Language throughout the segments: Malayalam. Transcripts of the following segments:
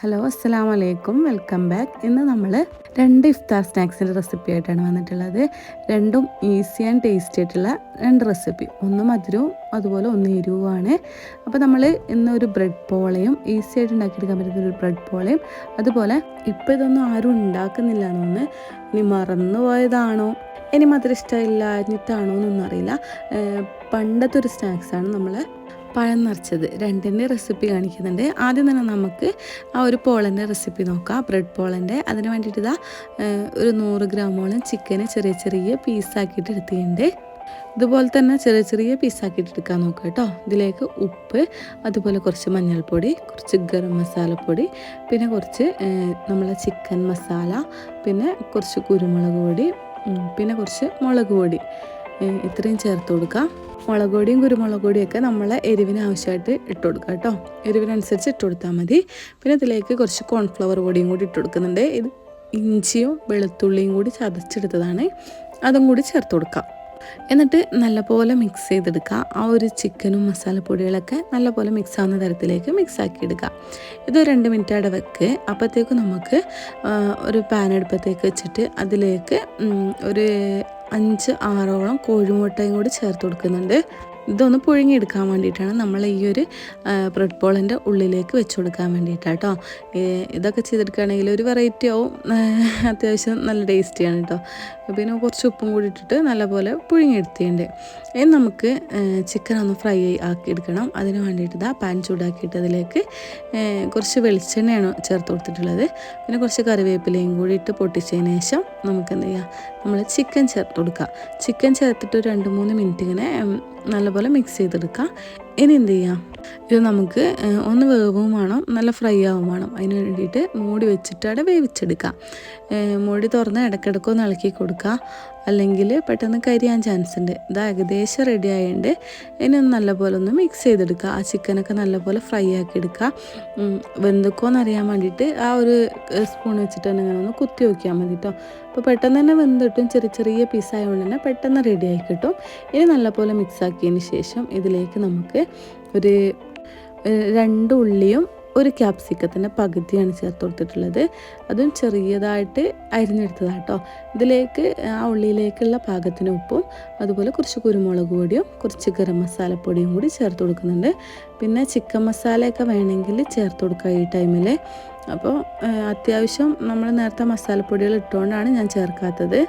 ഹലോ അസ്സാം വലൈക്കും വെൽക്കം ബാക്ക്. ഇന്ന് നമ്മൾ രണ്ട് ഇഫ്താർ സ്നാക്സിന്റെ റെസിപ്പി ആയിട്ടാണ് വന്നിട്ടുള്ളത്. രണ്ടും ഈസി ആൻഡ് ടേസ്റ്റി ആയിട്ടുള്ള രണ്ട് റെസിപ്പി. ഒന്ന് മധുരവും അതുപോലെ ഒന്ന് എരിവുമാണ്. അപ്പോൾ നമ്മൾ ഇന്ന് ഒരു ബ്രെഡ് പോളയും ഈസി ആയിട്ട് ഉണ്ടാക്കിയെടുക്കാൻ പറ്റുന്ന ഒരു ബ്രെഡ് പോളയും അതുപോലെ ഇപ്പോൾ ഇതൊന്നും ആരും ഉണ്ടാക്കുന്നില്ല എന്നൊന്ന് ഇനി മറന്നു പോയതാണോ? ഇനി മധുരം ഇഷ്ടമില്ലാഞ്ഞിട്ടാണോ എന്നൊന്നും അറിയില്ല. പണ്ടത്തെ ഒരു സ്നാക്സാണ് നമ്മൾ പഴം നിറച്ചത് രണ്ടിന്റെ റെസിപ്പി കാണിക്കുന്നുണ്ട്. ആദ്യം തന്നെ നമുക്ക് ആ ഒരു പോളന്റെ റെസിപ്പി നോക്കാം. ബ്രെഡ് പോളന്റെ. അതിന് വേണ്ടിയിട്ട് ഇതാ ഒരു നൂറ് ഗ്രാമോളം ചിക്കന് ചെറിയ ചെറിയ പീസാക്കിയിട്ട് എടുത്തിട്ടുണ്ട്. ഇതുപോലെ തന്നെ ചെറിയ ചെറിയ പീസാക്കിയിട്ട് എടുക്കാൻ നോക്കുക കേട്ടോ. ഇതിലേക്ക് ഉപ്പ് അതുപോലെ കുറച്ച് മഞ്ഞൾപ്പൊടി കുറച്ച് ഗരം മസാലപ്പൊടി പിന്നെ കുറച്ച് നമ്മളെ ചിക്കൻ മസാല പിന്നെ കുറച്ച് കുരുമുളക് പൊടി പിന്നെ കുറച്ച് മുളക് പൊടി ഇത്രയും ചേർത്ത് കൊടുക്കാം. മുളക് പൊടിയും കുരുമുളക് പൊടിയൊക്കെ നമ്മളെ എരിവിന് ആവശ്യമായിട്ട് ഇട്ട് കൊടുക്കുക കേട്ടോ. എരിവിനനുസരിച്ച് ഇട്ട് കൊടുത്താൽ മതി. പിന്നെ ഇതിലേക്ക് കുറച്ച് കോൺഫ്ലവർ പൊടിയും കൂടി ഇട്ട് കൊടുക്കുന്നുണ്ട്. ഇത് ഇഞ്ചിയും വെളുത്തുള്ളിയും കൂടി ചതച്ചെടുത്തതാണ്. അതും കൂടി ചേർത്ത് കൊടുക്കാം. എന്നിട്ട് നല്ലപോലെ മിക്സ് ചെയ്തെടുക്കുക. ആ ഒരു ചിക്കനും മസാലപ്പൊടികളൊക്കെ നല്ലപോലെ മിക്സ് ആവുന്ന തരത്തിലേക്ക് മിക്സ് ആക്കി എടുക്കുക ഇത് രണ്ട് മിനിറ്റ് അവിടെ വെക്ക്. അപ്പോഴത്തേക്കും നമുക്ക് ഒരു പാൻ അടുപ്പത്തേക്ക് വെച്ചിട്ട് അതിലേക്ക് ഒരു അഞ്ച് ആറോളം കോഴിമുട്ടയും കൂടി ചേർത്ത് കൊടുക്കുന്നുണ്ട്. ഇതൊന്ന് പുഴുങ്ങിയെടുക്കാൻ വേണ്ടിയിട്ടാണ് നമ്മൾ ഈ ഒരു ബ്രെഡ് ബോളിന്റെ ഉള്ളിലേക്ക് വെച്ച് കൊടുക്കാൻ വേണ്ടിയിട്ടാട്ടോ ഇതൊക്കെ ചെയ്തെടുക്കുകയാണെങ്കിൽ ഒരു വെറൈറ്റി ആവും. അത്യാവശ്യം നല്ല ടേസ്റ്റിയാണ് കേട്ടോ പിന്നെ കുറച്ച് ഉപ്പും കൂടി ഇട്ടിട്ട് നല്ലപോലെ പുഴുങ്ങിയെടുത്തിട്ടുണ്ട്. ഇനി നമുക്ക് ചിക്കൻ ഒന്ന് ഫ്രൈ ആക്കി എടുക്കണം. അതിന് വേണ്ടിയിട്ട് ഇതാ പാൻ ചൂടാക്കിയിട്ട് അതിലേക്ക് കുറച്ച് വെളിച്ചെണ്ണയാണ് ചേർത്ത് കൊടുത്തിട്ടുള്ളത്. പിന്നെ കുറച്ച് കറിവേപ്പിലയും കൂടി ഇട്ട് പൊട്ടിച്ചതിന് ശേഷം നമുക്ക് എന്ത് ചെയ്യാം? നമ്മൾ ചിക്കൻ ചേർത്ത് കൊടുക്കുക ചിക്കൻ ചേർത്തിട്ട് രണ്ട് മൂന്ന് മിനിറ്റ് ഇങ്ങനെ നല്ലപോലെ മിക്സ് ചെയ്തെടുക്കുക ഇനി എന്ത് ചെയ്യാം? ഇത് നമുക്ക് ഒന്ന് വേവും വേണം നല്ല ഫ്രൈ ആവും വേണം. അതിന് വേണ്ടിയിട്ട് മൂടി വെച്ചിട്ട് അവിടെ വേവിച്ചെടുക്കാം. ഏഹ്, മൂടി തുറന്ന് ഇടയ്ക്കിടയ്ക്ക് ഒന്ന് ഇളക്കി കൊടുക്കുക അല്ലെങ്കിൽ പെട്ടെന്ന് കരിയാൻ ചാൻസ് ഉണ്ട് ഇത് ഏകദേശം റെഡി ആയതുകൊണ്ട് ഇനി ഒന്ന് നല്ലപോലെ ഒന്ന് മിക്സ് ചെയ്തെടുക്കുക. ആ ചിക്കനൊക്കെ നല്ലപോലെ ഫ്രൈ ആക്കി എടുക്കുക. വെന്തൊക്കെയെന്ന് അറിയാൻ വേണ്ടിയിട്ട് ആ ഒരു സ്പൂൺ വെച്ചിട്ട് തന്നെ ഇങ്ങനെ ഒന്ന് കുത്തി നോക്കിയാൽ മതി കേട്ടോ അപ്പോൾ പെട്ടെന്ന് തന്നെ വെന്തിട്ടും ചെറിയ ചെറിയ പീസ് ആയതുകൊണ്ട് തന്നെ പെട്ടെന്ന് റെഡി ആയി കിട്ടും. ഇനി നല്ലപോലെ മിക്സ് ആക്കിയതിന് ശേഷം ഇതിലേക്ക് നമുക്ക് ഒരു രണ്ട് ഉള്ളിയും ഒരു ക്യാപ്സിക്കത്തിന്റെ പകുതിയാണ് ചേർത്ത് കൊടുത്തിട്ടുള്ളത്. അതും ചെറിയതായിട്ട് അരിഞ്ഞെടുത്തതാണ് കേട്ടോ. ഇതിലേക്ക് ആ ഉള്ളിയിലേക്കുള്ള പാകത്തിന് ഉപ്പും അതുപോലെ കുറച്ച് കുരുമുളക് പൊടിയും കുറച്ച് ഗരം മസാലപ്പൊടിയും കൂടി ചേർത്ത് കൊടുക്കുന്നുണ്ട്. പിന്നെ ചിക്കൻ മസാലയൊക്കെ വേണമെങ്കിൽ ചേർത്ത് കൊടുക്കുക ഈ ടൈമിൽ അപ്പോൾ അത്യാവശ്യം നമ്മൾ നേരത്തെ മസാലപ്പൊടികൾ ഇട്ടുകൊണ്ടാണ് ഞാൻ ചേർക്കാത്തത്.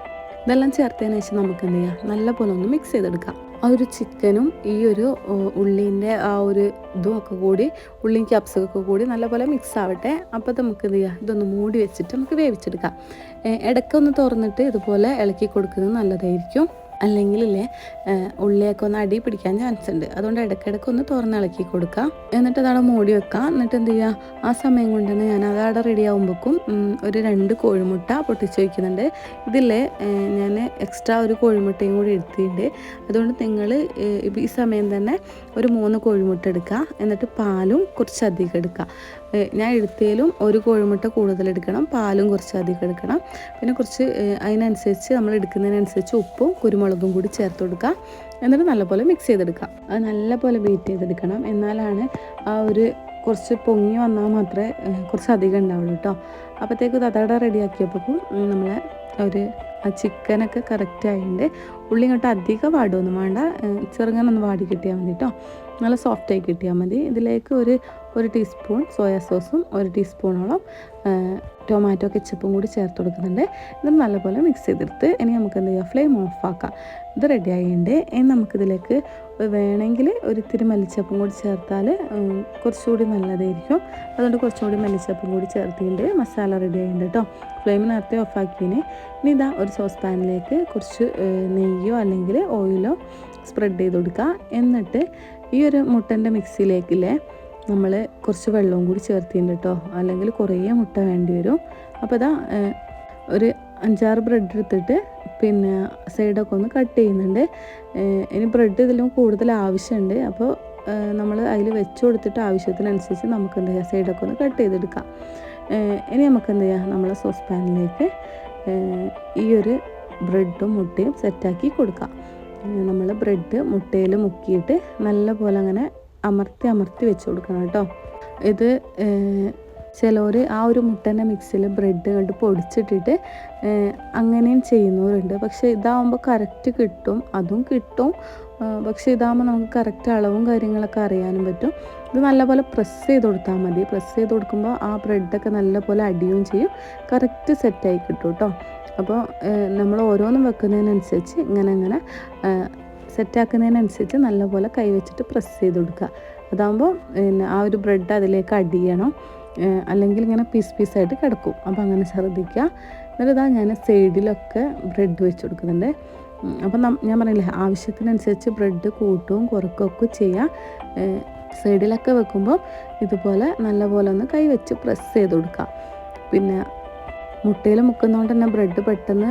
ഇതെല്ലാം ചേർത്തതിന് ശേഷം നമുക്ക് എന്ത് ചെയ്യാം? നല്ല പോലെ ഒന്ന് മിക്സ് ചെയ്തെടുക്കാം. ആ ഒരു ചിക്കനും ഈ ഒരു ഉള്ളീന്റെ ആ ഒരു ഇതും ഒക്കെ കൂടി ഉള്ളിയും ക്യാപ്സിക്കൊക്കെ കൂടി നല്ലപോലെ മിക്സ് ആവട്ടെ. അപ്പോൾ നമുക്ക് എന്ത് ചെയ്യാം? ഇതൊന്ന് മൂടി വെച്ചിട്ട് നമുക്ക് വേവിച്ചെടുക്കാം. ഇടയ്ക്കൊന്ന് തുറന്നിട്ട് ഇതുപോലെ ഇളക്കി കൊടുക്കുന്നത് നല്ലതായിരിക്കും. അല്ലെങ്കിലല്ലേ ഏഹ് ഉള്ളിയൊക്കെ ഒന്ന് അടി പിടിക്കാൻ ചാൻസ് ഉണ്ട്. അതുകൊണ്ട് ഇടയ്ക്കിടയ്ക്ക് ഒന്ന് തുറന്നിളക്കി കൊടുക്കുക എന്നിട്ട് അതവിടെ മൂടി വെക്കാം. എന്നിട്ട് എന്ത് ചെയ്യുക? ആ സമയം കൊണ്ട് തന്നെ ഞാൻ അതവിടെ റെഡി ആകുമ്പോഴേക്കും ഒരു രണ്ട് കോഴിമുട്ട പൊട്ടിച്ച് വയ്ക്കുന്നുണ്ട് ഇതില്ലേ ഞാൻ എക്സ്ട്രാ ഒരു കോഴിമുട്ടയും കൂടി എടുത്തിട്ടുണ്ട്. അതുകൊണ്ട് നിങ്ങൾ ഈ സമയം തന്നെ ഒരു മൂന്ന് കോഴിമുട്ട എടുക്കുക. എന്നിട്ട് പാലും കുറച്ചധികം എടുക്കുക. ഞാൻ എടുത്തേലും ഒരു കോഴിമുട്ട കൂടുതൽ എടുക്കണം പാലും കുറച്ച് അധികം എടുക്കണം. പിന്നെ കുറച്ച് അതിനനുസരിച്ച് നമ്മൾ എടുക്കുന്നതിനനുസരിച്ച് ഉപ്പും കുരുമുളകും കൂടി ചേർത്ത് കൊടുക്കുക. എന്നിട്ട് നല്ലപോലെ മിക്സ് ചെയ്തെടുക്കുക. അത് നല്ലപോലെ ബീറ്റ് ചെയ്തെടുക്കണം. എന്നാലാണ് ആ ഒരു കുറച്ച് പൊങ്ങി വന്നാൽ മാത്രമേ കുറച്ച് അധികം ഉണ്ടാവുള്ളൂ കേട്ടോ അപ്പോഴത്തേക്ക് തതട റെഡിയാക്കിയപ്പോൾ നമ്മളെ ഒരു ആ ചിക്കനൊക്കെ കറക്റ്റ് ആയതുകൊണ്ട് ഉള്ളി ഇങ്ങോട്ട് അധികം വാടുമൊന്നും വേണ്ട. ചെറുങ്ങനൊന്ന് വാടി കിട്ടിയാൽ മതി കേട്ടോ നല്ല സോഫ്റ്റായി കിട്ടിയാൽ മതി. ഇതിലേക്ക് ഒരു ഒരു ടീസ്പൂൺ സോയാ സോസും ഒരു ടീസ്പൂണോളം ടൊമാറ്റോ കെച്ചപ്പും കൂടി ചേർത്ത് കൊടുക്കുന്നുണ്ട്. ഇത് നല്ലപോലെ മിക്സ് ചെയ്തെടുത്ത് ഇനി നമുക്ക് എന്ത് ചെയ്യാം? ഫ്ലെയിം ഓഫ് ആക്കാം. ഇത് റെഡി ആയിട്ടുണ്ട് ഇനി നമുക്കിതിലേക്ക് വേണമെങ്കിൽ ഒരിത്തിരി മല്ലിച്ചപ്പും കൂടി ചേർത്താൽ കുറച്ചുകൂടി നല്ലതായിരിക്കും. അതുകൊണ്ട് കുറച്ചുകൂടി മല്ലിച്ചപ്പും കൂടി ചേർത്തിട്ടുണ്ട് മസാല റെഡി ആയിട്ടുണ്ട് കേട്ടോ ഫ്ലെയിം നേരത്തെ ഓഫ് ആക്കിയതിന് ഇനി ഇതാ ഒരു സോസ് പാനിലേക്ക് കുറച്ച് നെയ്യോ അല്ലെങ്കിൽ ഓയിലോ സ്പ്രെഡ് ചെയ്ത് കൊടുക്കുക എന്നിട്ട് ഈ ഒരു മുട്ടന്റെ മിക്സിയിലേക്കില്ലേ നമ്മൾ കുറച്ച് വെള്ളവും കൂടി ചേർത്തിട്ടുണ്ട് കേട്ടോ അല്ലെങ്കിൽ കുറേ മുട്ട വേണ്ടി വരും. അപ്പോൾ ഇതാ ഒരു അഞ്ചാറ് ബ്രെഡ് എടുത്തിട്ട് പിന്നെ സൈഡൊക്കെ ഒന്ന് കട്ട് ചെയ്യുന്നുണ്ട്. ഇനി ബ്രെഡ് ഇതിലും കൂടുതൽ ആവശ്യമുണ്ട്. അപ്പോൾ നമ്മൾ അതിൽ വെച്ച് കൊടുത്തിട്ട് ആവശ്യത്തിനനുസരിച്ച് നമുക്ക് എന്ത് ചെയ്യാം സൈഡൊക്കെ ഒന്ന് കട്ട് ചെയ്തെടുക്കാം. ഇനി നമുക്ക് എന്ത് ചെയ്യാം നമ്മളെ സോസ് പാനിലേക്ക് ഈ ഒരു ബ്രെഡും മുട്ടയും സെറ്റാക്കി കൊടുക്കാം. നമ്മൾ ബ്രെഡ് മുട്ടയിൽ മുക്കിയിട്ട് നല്ല പോലെ അങ്ങനെ അമർത്തി അമർത്തി വെച്ച് കൊടുക്കണം കേട്ടോ. ഇത് ചിലർ ആ ഒരു മുട്ടന്റെ മിക്സിൽ ബ്രെഡ് കണ്ട് പൊടിച്ചിട്ടിട്ട് അങ്ങനെയും ചെയ്യുന്നവരുണ്ട്. പക്ഷേ ഇതാവുമ്പോൾ കറക്റ്റ് കിട്ടും അതും കിട്ടും. പക്ഷേ ഇതാകുമ്പോൾ നമുക്ക് കറക്റ്റ് അളവും കാര്യങ്ങളൊക്കെ അറിയാനും പറ്റും. ഇത് നല്ലപോലെ പ്രസ് ചെയ്ത് കൊടുത്താൽ മതി. പ്രസ് ചെയ്ത് കൊടുക്കുമ്പോൾ ആ ബ്രെഡൊക്കെ നല്ലപോലെ അടിയും ചെയ്യും. കറക്റ്റ് സെറ്റായി കിട്ടും കേട്ടോ. അപ്പോൾ നമ്മൾ ഓരോന്നും വെക്കുന്നതിനനുസരിച്ച് ഇങ്ങനെ ഇങ്ങനെ സെറ്റാക്കുന്നതിനനുസരിച്ച് നല്ലപോലെ കൈവച്ചിട്ട് പ്രസ് ചെയ്ത് കൊടുക്കുക. അതാകുമ്പോൾ പിന്നെ ആ ഒരു ബ്രെഡ് അതിലേക്ക് അടിയണം. അല്ലെങ്കിൽ ഇങ്ങനെ പീസ് പീസായിട്ട് കിടക്കും. അപ്പോൾ അങ്ങനെ ശ്രദ്ധിക്കുക. എന്നിട്ട് ഞാൻ സൈഡിലൊക്കെ ബ്രെഡ് വെച്ച് കൊടുക്കുന്നുണ്ട്. അപ്പം ഞാൻ പറഞ്ഞില്ലേ ആവശ്യത്തിനനുസരിച്ച് ബ്രെഡ് കൂട്ടുകയും കുറക്കുകയൊക്കെ ചെയ്യാം. സൈഡിലൊക്കെ വെക്കുമ്പോൾ ഇതുപോലെ നല്ലപോലെ ഒന്ന് കൈ വെച്ച് പ്രസ് ചെയ്ത് കൊടുക്കാം പിന്നെ മുട്ടയിൽ മുക്കുന്നതുകൊണ്ട് തന്നെ ബ്രെഡ് പെട്ടെന്ന്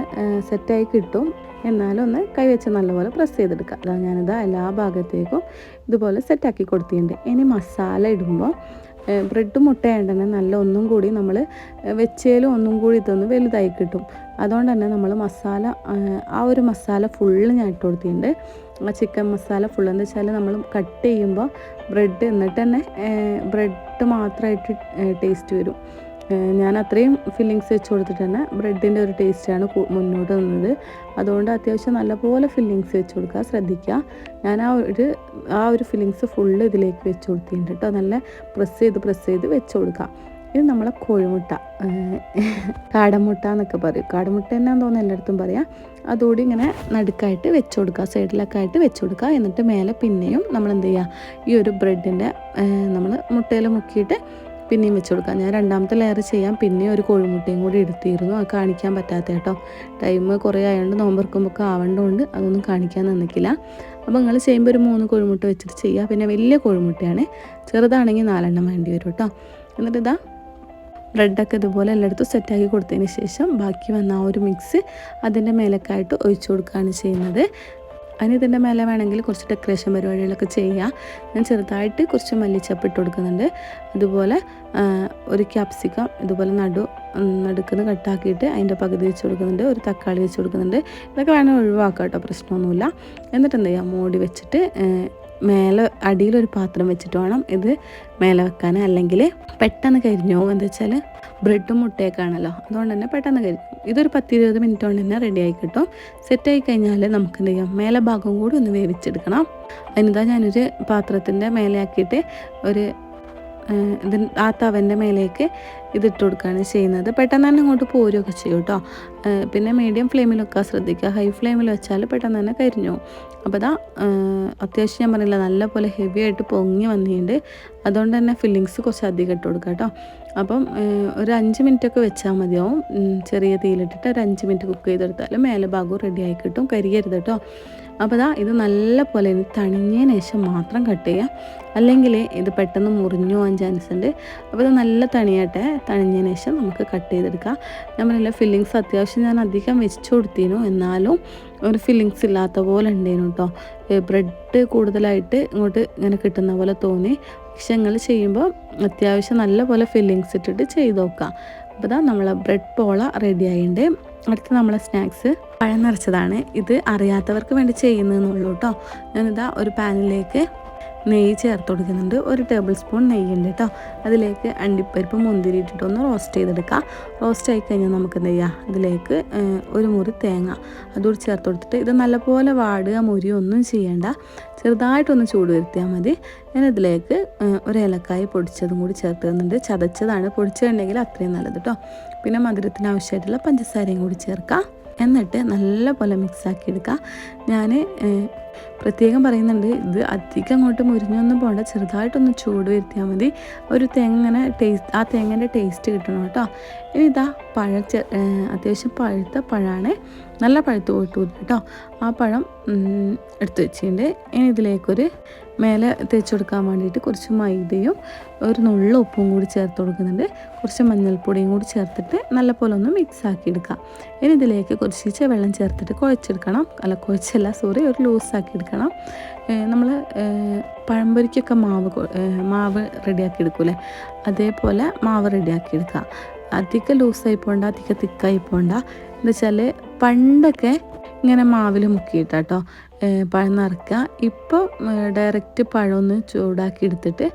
സെറ്റായി കിട്ടും. എന്നാലും ഒന്ന് കൈ വെച്ച് നല്ലപോലെ പ്രസ് ചെയ്തെടുക്കുക. അതാണ് ഞാനിത് എല്ലാ ഭാഗത്തേക്കും ഇതുപോലെ സെറ്റാക്കി കൊടുത്തിട്ടുണ്ട്. ഇനി മസാല ഇടുമ്പോൾ ബ്രെഡ് മുട്ടയായത് തന്നെ നല്ല ഒന്നും കൂടി നമ്മൾ വെച്ചേലും ഒന്നും കൂടി ഇതൊന്ന് വലുതായി കിട്ടും. അതുകൊണ്ട് തന്നെ നമ്മൾ മസാല ആ ഒരു മസാല ഫുള്ള് ഞാൻ ഇട്ട് കൊടുത്തിട്ടുണ്ട്. ആ ചിക്കൻ മസാല ഫുൾ എന്ന് വെച്ചാൽ നമ്മൾ കട്ട് ചെയ്യുമ്പോൾ ബ്രെഡ് എന്നിട്ട് തന്നെ ബ്രെഡ് മാത്രമായിട്ട് ടേസ്റ്റ് വരും. ഞാൻ അത്രയും ഫില്ലിങ്സ് വെച്ച് കൊടുത്തിട്ട് തന്നെ ബ്രെഡിന്റെ ഒരു ടേസ്റ്റാണ് മുന്നോട്ട് നിന്നത്. അതുകൊണ്ട് അത്യാവശ്യം നല്ലപോലെ ഫില്ലിങ്സ് വെച്ച് കൊടുക്കുക ശ്രദ്ധിക്കുക. ഞാൻ ആ ഒരു ആ ഒരു ഫില്ലിങ്സ് ഫുള്ള് ഇതിലേക്ക് വെച്ച് കൊടുത്തിട്ടുണ്ട് കേട്ടോ നല്ല പ്രസ് ചെയ്ത് പ്രസ് ചെയ്ത് വെച്ച് കൊടുക്കുക. ഇത് നമ്മളെ കോഴിമുട്ട കാടമുട്ട എന്നൊക്കെ പറയും. കാടമുട്ട എന്നാന്ന് തോന്നുന്നു എല്ലായിടത്തും പറയാം. അതുകൂടി ഇങ്ങനെ നടുക്കായിട്ട് വെച്ച് കൊടുക്കുക സൈഡിലൊക്കെ ആയിട്ട് വെച്ച് കൊടുക്കുക എന്നിട്ട് മേലെ പിന്നെയും നമ്മൾ എന്ത് ചെയ്യുക ഈ ഒരു ബ്രെഡിന്റെ നമ്മൾ മുട്ടയിൽ മുക്കിയിട്ട് പിന്നെയും വെച്ച് കൊടുക്കുക ഞാൻ രണ്ടാമത്തെ ലെയർ ചെയ്യാൻ പിന്നെ ഒരു കോഴിമുട്ടയും കൂടി എടുത്തിരുന്നു. അത് കാണിക്കാൻ പറ്റാത്ത കേട്ടോ. ടൈം കുറേ ആയതുകൊണ്ട് നോമ്പറക്കുമ്പോൾ ആവേണ്ടതുകൊണ്ട് അതൊന്നും കാണിക്കാൻ നിന്നിക്കില്ല. അപ്പോൾ നിങ്ങൾ ചെയ്യുമ്പോൾ ഒരു മൂന്ന് കോഴിമുട്ട വെച്ചിട്ട് ചെയ്യുക പിന്നെ വലിയ കോഴിമുട്ടയാണ്. ചെറുതാണെങ്കിൽ നാലെണ്ണം വേണ്ടി വരും കേട്ടോ. എന്നിട്ട് ഇതാ ബ്രെഡൊക്കെ ഇതുപോലെ എല്ലായിടത്തും സെറ്റാക്കി കൊടുത്തതിന് ശേഷം ബാക്കി വന്ന ആ ഒരു മിക്സ് അതിന്റെ മേലക്കായിട്ട് ഒഴിച്ചു കൊടുക്കുകയാണ് ചെയ്യുന്നത്. അതിന് ഇതിന്റെ മേലെ വേണമെങ്കിൽ കുറച്ച് ഡെക്കറേഷൻ പരിപാടികളൊക്കെ ചെയ്യാം. ഞാൻ ചെറുതായിട്ട് കുറച്ച് മല്ലിച്ചപ്പ് ഇട്ട് കൊടുക്കുന്നുണ്ട്. അതുപോലെ ഒരു ക്യാപ്സിക്കം ഇതുപോലെ നടു നടുക്കുന്ന കട്ടാക്കിയിട്ട് അതിന്റെ പകുതി വെച്ച് കൊടുക്കുന്നുണ്ട്. ഒരു തക്കാളി വെച്ച് കൊടുക്കുന്നുണ്ട്. ഇതൊക്കെ വേണമെങ്കിൽ ഒഴിവാക്കാം കേട്ടോ പ്രശ്നമൊന്നുമില്ല. എന്നിട്ട് എന്ത് ചെയ്യാം മൂടി വെച്ചിട്ട് മേലെ അടിയിലൊരു പാത്രം വെച്ചിട്ട് വേണം ഇത് മേലെ വെക്കാൻ. അല്ലെങ്കിൽ പെട്ടെന്ന് കരിഞ്ഞു പോകും. എന്താ വെച്ചാൽ ബ്രെഡും മുട്ടയൊക്കെ ആണല്ലോ അതുകൊണ്ട് തന്നെ പെട്ടെന്ന് കരിഞ്ഞു ഇതൊരു പത്ത് ഇരുപത് മിനിറ്റ് കൊണ്ട് തന്നെ റെഡി ആയി കിട്ടും. സെറ്റ് ആയി കഴിഞ്ഞാൽ നമുക്ക് എന്ത് ചെയ്യാം? മേലെ ഭാഗം കൂടി ഒന്ന് വേവിച്ചെടുക്കണം. അതിനിതാ ഞാനൊരു പാത്രത്തിന്റെ മേലെയാക്കിയിട്ട് ഒരു ഇതിന് ഇത് ആ തവന്റെ മേലേക്ക് ഇതിട്ട് കൊടുക്കുകയാണ് ചെയ്യുന്നത്. പെട്ടെന്ന് തന്നെ അങ്ങോട്ട് പോരുകയൊക്കെ ചെയ്യും കേട്ടോ. പിന്നെ മീഡിയം ഫ്ലെയിമിൽ വെക്കാൻ ശ്രദ്ധിക്കുക. ഹൈ ഫ്ലെയിമിൽ വെച്ചാൽ പെട്ടെന്ന് തന്നെ കരിഞ്ഞു അപ്പോൾ ഇതാ അത്യാവശ്യം ഞാൻ പറഞ്ഞില്ല നല്ലപോലെ ഹെവി ആയിട്ട് പൊങ്ങി വന്നിട്ടുണ്ട്. അതുകൊണ്ട് തന്നെ ഫില്ലിങ്സ് കുറച്ച് അധികം ഇട്ട് കൊടുക്കുക കേട്ടോ. അപ്പം ഒരു അഞ്ച് മിനിറ്റ് ഒക്കെ വെച്ചാൽ മതിയാവും. ചെറിയ തീയിലിട്ടിട്ട് ഒരു അഞ്ച് മിനിറ്റ് കുക്ക് ചെയ്തെടുത്താൽ മേലെ ഭാഗവും റെഡി ആയി കിട്ടും. കരിയരുത് കേട്ടോ. അപ്പോൾ ദാ ഇത് നല്ല പോലെ ഇനി തണിഞ്ഞതിന് ശേഷം മാത്രം കട്ട് ചെയ്യാം. അല്ലെങ്കിൽ ഇത് പെട്ടെന്ന് മുറിഞ്ഞു പോകാൻ ചാൻസ് ഉണ്ട്. അപ്പോൾ ഇത് നല്ല തണിയട്ടെ. തണിഞ്ഞതിന് ശേഷം നമുക്ക് കട്ട് ചെയ്തെടുക്കാം. ഞാൻ പറഞ്ഞില്ല ഫില്ലിങ്സ് അത്യാവശ്യം ഞാൻ അധികം വെച്ച് കൊടുത്തിരുന്നു. എന്നാലും ഒരു ഫില്ലിങ്സ് ഇല്ലാത്ത പോലെ ഉണ്ടായിരുന്നു കേട്ടോ ബ്രെഡ് കൂടുതലായിട്ട് ഇങ്ങോട്ട് ഇങ്ങനെ കിട്ടുന്ന പോലെ തോന്നി. പക്ഷെ നിങ്ങൾ ചെയ്യുമ്പോൾ അത്യാവശ്യം നല്ല പോലെ ഫില്ലിങ്സ് ഇട്ടിട്ട് ചെയ്ത് നോക്കാം അപ്പോൾ ഇതാ നമ്മളെ ബ്രെഡ് പോള റെഡി ആയിട്ടുണ്ട്. അടുത്ത നമ്മളെ സ്നാക്സ് പഴം നിറച്ചതാണ്. ഇത് അറിയാത്തവർക്ക് വേണ്ടി ചെയ്യുന്നതെന്നുള്ളൂ കേട്ടോ ഞാനിതാ ഒരു പാനിലേക്ക് നെയ്യ് ചേർത്ത് കൊടുക്കുന്നുണ്ട്. ഒരു ടേബിൾ സ്പൂൺ നെയ്യുണ്ട് കേട്ടോ അതിലേക്ക് അണ്ടിപ്പരിപ്പ് മുന്തിരി ഇട്ടിട്ട് ഒന്ന് റോസ്റ്റ് ചെയ്തെടുക്കുക റോസ്റ്റ് ആയി കഴിഞ്ഞാൽ നമുക്ക് എന്ത് ചെയ്യുക ഇതിലേക്ക് ഏഹ്, ഒരു മുറി തേങ്ങ. അതുകൂടി ചേർത്ത് കൊടുത്തിട്ട് ഇത് നല്ലപോലെ വാടുക മുരി ഒന്നും ചെയ്യേണ്ട. ചെറുതായിട്ടൊന്ന് ചൂട് വരുത്തിയാൽ മതി. ഞാൻ ഇതിലേക്ക് ഒരു ഏലക്കായ പൊടിച്ചതും കൂടി ചേർത്ത് തന്നിട്ട് ചതച്ചതാണ്. പൊടിച്ചിട്ടുണ്ടെങ്കിൽ അത്രയും നല്ലത് കേട്ടോ പിന്നെ മധുരത്തിന് ആവശ്യമായിട്ടുള്ള പഞ്ചസാരയും കൂടി ചേർക്കാം. എന്നിട്ട് നല്ല പോലെ മിക്സാക്കി എടുക്കുക ഞാൻ പ്രത്യേകം പറയുന്നുണ്ട് ഇത് അധികം അങ്ങോട്ട് മുരിഞ്ഞൊന്നും പോകണ്ട ചെറുതായിട്ടൊന്ന് ചൂട് വരുത്തിയാൽ മതി. ഒരു തേങ്ങനെ ടേസ്റ്റ് ആ തേങ്ങന്റെ ടേസ്റ്റ് കിട്ടണം കേട്ടോ. ഇനി ഇതാ പഴ അത്യാവശ്യം പഴുത്ത പഴമാണ് നല്ല പഴുത്ത് പോയിട്ട് കേട്ടോ. ആ പഴം എടുത്ത് വെച്ചിട്ടുണ്ട്. ഇനി ഇതിലേക്കൊരു മേലെ തേച്ച് കൊടുക്കാൻ വേണ്ടിയിട്ട് കുറച്ച് മൈദയും ഒരു നുള്ള ഉപ്പും കൂടി ചേർത്ത് കൊടുക്കുന്നുണ്ട്. കുറച്ച് മഞ്ഞൾപ്പൊടിയും കൂടി ചേർത്തിട്ട് നല്ലപോലെ ഒന്ന് മിക്സ് ആക്കി എടുക്കാം ഇനി ഇതിലേക്ക് കുറച്ച് വെള്ളം ചേർത്തിട്ട് കുഴച്ചെടുക്കണം. അല്ല കുഴച്ചല്ല സോറി ഒരു ലൂസാക്കി എടുക്കണം നമ്മൾ പഴംപൊരിക്കൊക്കെ മാവ് മാവ് റെഡിയാക്കി എടുക്കൂലേ അതേപോലെ മാവ് റെഡിയാക്കി എടുക്കുക അധികം ലൂസായി പോകണ്ട അധികം തിക്കായി പോകണ്ട എന്ന് വെച്ചാൽ പണ്ടൊക്കെ ഇങ്ങനെ മാവിൽ മുക്കിയിട്ടാട്ടോ. പഴം നിറക്കുക ഇപ്പോൾ ഡയറക്റ്റ് പഴം ഒന്ന് ചൂടാക്കി എടുത്തിട്ട്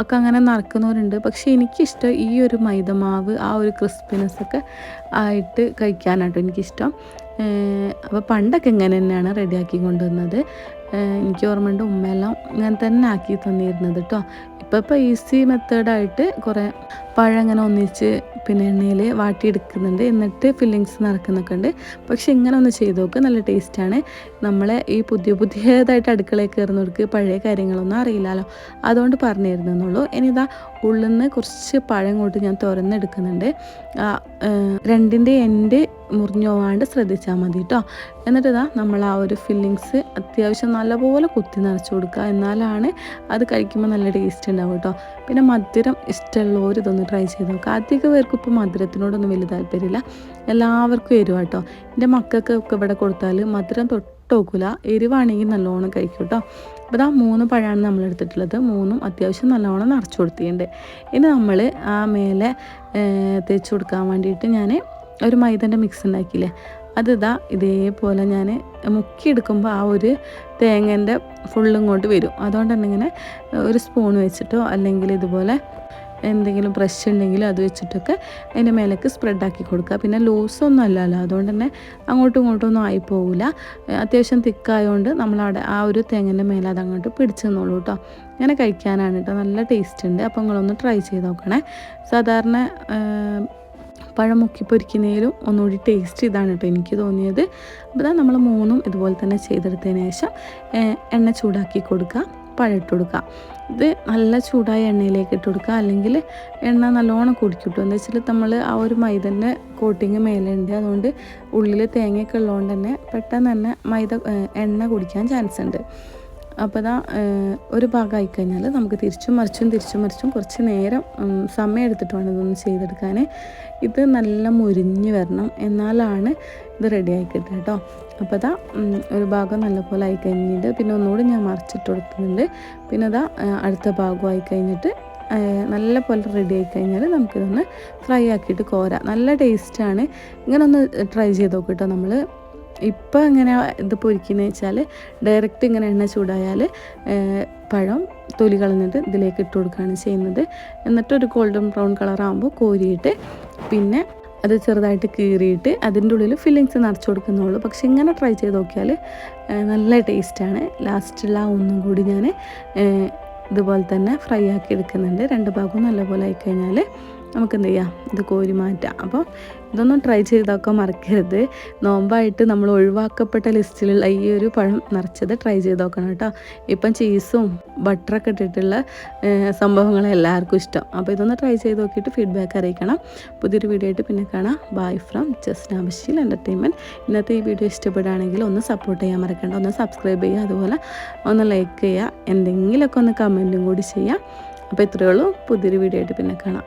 ഒക്കെ അങ്ങനെ നിറക്കുന്നവരുണ്ട്. പക്ഷേ എനിക്കിഷ്ടം ഈ ഒരു മൈദമാവ് ആ ഒരു ക്രിസ്പിനെസ് ഒക്കെ ആയിട്ട് കഴിക്കാനാട്ടോ എനിക്കിഷ്ടം. അപ്പോൾ പണ്ടൊക്കെ ഇങ്ങനെ തന്നെയാണ് റെഡിയാക്കി കൊണ്ടുവന്നത്. എനിക്ക് ഓർമ്മയുണ്ട് ഉമ്മയെല്ലാം ഇങ്ങനെ തന്നെ ആക്കി തന്നിരുന്നത് കേട്ടോ ഇപ്പോൾ ഇപ്പോൾ ഈസി മെത്തേഡായിട്ട് കുറേ പഴം ഇങ്ങനെ ഒന്നിച്ച് പിന്നെ എണ്ണയിൽ വാട്ടിയെടുക്കുന്നുണ്ട്. എന്നിട്ട് ഫില്ലിങ്സ് നടക്കുന്നൊക്കെ ഉണ്ട്. പക്ഷെ ഇങ്ങനെ ഒന്ന് ചെയ്ത് നോക്കുക നല്ല ടേസ്റ്റാണ് നമ്മളെ ഈ പുതിയ പുതിയതായിട്ട് അടുക്കളയിൽ കയറുന്നവർക്ക് പഴയ കാര്യങ്ങളൊന്നും അറിയില്ലല്ലോ. അതുകൊണ്ട് പറഞ്ഞു തരുന്നുള്ളൂ ഇനി ഇതാ ഉള്ളിൽ നിന്ന് കുറച്ച് പഴം കൊണ്ട് ഞാൻ തുറന്നെടുക്കുന്നുണ്ട് രണ്ടിന്റെ എൻഡ് മുറിഞ്ഞു പോകാണ്ട് ശ്രദ്ധിച്ചാൽ മതി കേട്ടോ എന്നിട്ട് ഇതാ നമ്മൾ ആ ഒരു ഫില്ലിങ്സ് അത്യാവശ്യം നല്ലപോലെ കുത്തി നിറച്ച് കൊടുക്കുക. എന്നാലാണ് അത് കഴിക്കുമ്പോൾ നല്ല ടേസ്റ്റ് ഉണ്ടാവും കേട്ടോ പിന്നെ മധുരം ഇഷ്ടമുള്ളവർ ഇതൊന്ന് ട്രൈ ചെയ്ത് നോക്കുക അധികം പേർക്കും ഇപ്പോൾ മധുരത്തിനോടൊന്നും വലിയ താല്പര്യമില്ല. എല്ലാവർക്കും എരിവ് കേട്ടോ എന്റെ മക്കൾക്കൊക്കെ ഇവിടെ കൊടുത്താൽ മധുരം തൊട്ട് നോക്കില്ല എരിവാണെങ്കിൽ നല്ലോണം കഴിക്കും കേട്ടോ അപ്പോൾ ഇതാ മൂന്ന് പഴമാണ് നമ്മൾ എടുത്തിട്ടുള്ളത് മൂന്നും അത്യാവശ്യം നല്ലോണം നിറച്ച് കൊടുത്തിട്ടുണ്ട്. ഇനി നമ്മൾ ആ മേലെ തേച്ച് കൊടുക്കാൻ വേണ്ടിയിട്ട് ഞാൻ ഒരു മൈദന്റെ മിക്സ് ഉണ്ടാക്കിയില്ലേ? അത് ഇതാ ഇതേപോലെ ഞാൻ മുക്കിയെടുക്കുമ്പോൾ ആ ഒരു തേങ്ങന്റെ ഫുള്ളും വരും. അതുകൊണ്ട് തന്നെ ഇങ്ങനെ ഒരു സ്പൂൺ വെച്ചിട്ടോ അല്ലെങ്കിൽ ഇതുപോലെ എന്തെങ്കിലും ബ്രഷ് ഉണ്ടെങ്കിൽ അത് വെച്ചിട്ടൊക്കെ അതിന്റെ മേലേക്ക് സ്പ്രെഡാക്കി കൊടുക്കുക. പിന്നെ ലൂസൊന്നും അല്ലല്ലോ അതുകൊണ്ട് തന്നെ അങ്ങോട്ടും ഇങ്ങോട്ടും ഒന്നും ആയി പോവില്ല. അത്യാവശ്യം തിക്കായതുകൊണ്ട് നമ്മളവിടെ ആ ഒരു തേങ്ങന്റെ മേലെ അത് അങ്ങോട്ട് പിടിച്ചു തന്നോളൂ കേട്ടോ. ഇങ്ങനെ കഴിക്കാനാണ് കേട്ടോ നല്ല ടേസ്റ്റ് ഉണ്ട്. അപ്പോൾ നിങ്ങളൊന്ന് ട്രൈ ചെയ്ത് നോക്കണേ. സാധാരണ പഴം മുക്കി പൊരിക്കുന്നതിലും ഒന്നുകൂടി ടേസ്റ്റ് ഇതാണ് കേട്ടോ എനിക്ക് തോന്നിയത്. അപ്പോൾ നമ്മൾ മൂന്നും ഇതുപോലെ തന്നെ ചെയ്തെടുത്തതിന് ശേഷം എണ്ണ ചൂടാക്കി കൊടുക്കുക പഴം ഇട്ട് കൊടുക്കുക. ഇത് നല്ല ചൂടായ എണ്ണയിലേക്ക് ഇട്ട് കൊടുക്കുക. അല്ലെങ്കിൽ എണ്ണ നല്ലോണം കുടിക്കിട്ടു. എന്ന് വെച്ചാൽ നമ്മൾ ആ ഒരു മൈദന്റെ കോട്ടിങ് മേലെ ഉണ്ട് അതുകൊണ്ട് ഉള്ളിൽ തേങ്ങയൊക്കെ ഉള്ളതുകൊണ്ട് തന്നെ പെട്ടെന്ന് തന്നെ മൈദ എണ്ണ കുടിക്കാൻ ചാൻസ് ഉണ്ട്. അപ്പോൾ ഇതാ ഒരു ഭാഗമായി കഴിഞ്ഞാൽ നമുക്ക് തിരിച്ചും മറിച്ചും തിരിച്ചും മറിച്ചും കുറച്ച് നേരം സമയം എടുത്തിട്ട് വേണം ഇതൊന്ന് ചെയ്തെടുക്കാൻ ഇത് നല്ല മുരിഞ്ഞ് വരണം. എന്നാലാണ് ഇത് റെഡി ആയി കിട്ടുക കേട്ടോ. അപ്പോൾ അതാ ഒരു ഭാഗം നല്ലപോലെ ആയി കഴിഞ്ഞിട്ട് പിന്നെ ഒന്നുകൂടി ഞാൻ മറിച്ചിട്ട് കൊടുക്കുന്നുണ്ട്. പിന്നെ അതാ അടുത്ത ഭാഗമായി കഴിഞ്ഞിട്ട് നല്ല പോലെ റെഡി ആയി കഴിഞ്ഞാൽ നമുക്കിതൊന്ന് ഫ്രൈ ആക്കിയിട്ട് കോരാം. നല്ല ടേസ്റ്റാണ് ഇങ്ങനെ ഒന്ന് ട്രൈ ചെയ്ത് നോക്കും കേട്ടോ നമ്മൾ. ഇപ്പോൾ ഇങ്ങനെ ഇത് പൊരിക്കുന്നത് വെച്ചാൽ ഡയറക്റ്റ് ഇങ്ങനെ എണ്ണ ചൂടായാൽ പഴം തൊലി കളഞ്ഞിട്ട് ഇതിലേക്ക് ഇട്ട് കൊടുക്കുകയാണ് ചെയ്യുന്നത്. എന്നിട്ട് ഒരു ഗോൾഡൻ ബ്രൗൺ കളറാകുമ്പോൾ കോരിയിട്ട് പിന്നെ അത് ചെറുതായിട്ട് കീറിയിട്ട് അതിന്റെ ഉള്ളിൽ ഫില്ലിങ്സ് നിറച്ച് കൊടുക്കുന്നുള്ളൂ പക്ഷെ ഇങ്ങനെ ട്രൈ ചെയ്ത് നോക്കിയാൽ നല്ല ടേസ്റ്റാണ്. ലാസ്റ്റുള്ള ഒന്നും കൂടി ഞാൻ ഇതുപോലെ തന്നെ ഫ്രൈ ആക്കി എടുക്കുന്നുണ്ട്. രണ്ട് ഭാഗവും നല്ലപോലെ ആയിക്കഴിഞ്ഞാൽ നമുക്ക് എന്ത് ചെയ്യാം? ഇത് കോരി മാറ്റാം. അപ്പോൾ ഇതൊന്നും ട്രൈ ചെയ്തൊക്കെ മറക്കരുത്. നോമ്പായിട്ട് നമ്മൾ ഒഴിവാക്കപ്പെട്ട ലിസ്റ്റിലുള്ള ഈ ഒരു പഴം നിറച്ചത് ട്രൈ ചെയ്ത് നോക്കണം കേട്ടോ. ഇപ്പം ചീസും ബട്ടറൊക്കെ ഇട്ടിട്ടുള്ള സംഭവങ്ങൾ എല്ലാവർക്കും ഇഷ്ടം. അപ്പോൾ ഇതൊന്ന് ട്രൈ ചെയ്ത് നോക്കിയിട്ട് ഫീഡ്ബാക്ക് അറിയിക്കണം. പുതിയൊരു വീഡിയോ ആയിട്ട് പിന്നെ കാണാം. Bye from Jasna Basheel entertainment ഇന്നത്തെ ഈ വീഡിയോ ഇഷ്ടപ്പെടുകയാണെങ്കിൽ ഒന്ന് സപ്പോർട്ട് ചെയ്യാൻ മറക്കണ്ട. ഒന്ന് സബ്സ്ക്രൈബ് ചെയ്യുക. അതുപോലെ ഒന്ന് ലൈക്ക് ചെയ്യുക. എന്തെങ്കിലുമൊക്കെ ഒന്ന് കമന്റും കൂടി ചെയ്യാം അപ്പോൾ ഇത്രയേ ഉള്ളൂ. പുതിയൊരു വീഡിയോ ആയിട്ട് പിന്നെ കാണാം.